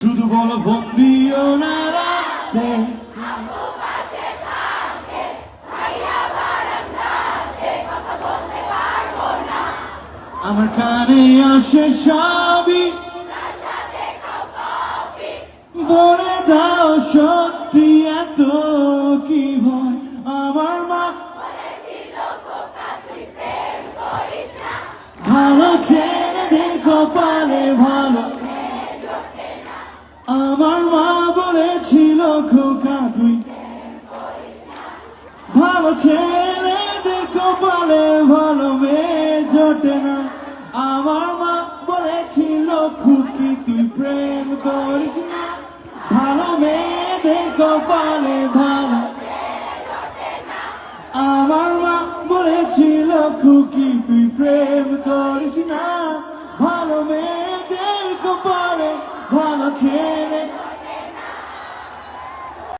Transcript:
শুধু বলো ফোন দিও না আমার কানে আসে সবই। বলে দাও সত্যি এত কি ভয়। আমার মা ভালো ছেলে দেখো পালে ভালো আমার মা বলেছিল, খোকা তুই। ভালো ছেলেদের কপালে ভালো মেয়ে জোটে না। আমার মা বলেছিল, খুকি তুই প্রেম করিস না। ভালো মেয়েদের কপালে ভালো আমার মা বলেছিল, খুকি তুই প্রেম করিস না। ভালো ছেলে।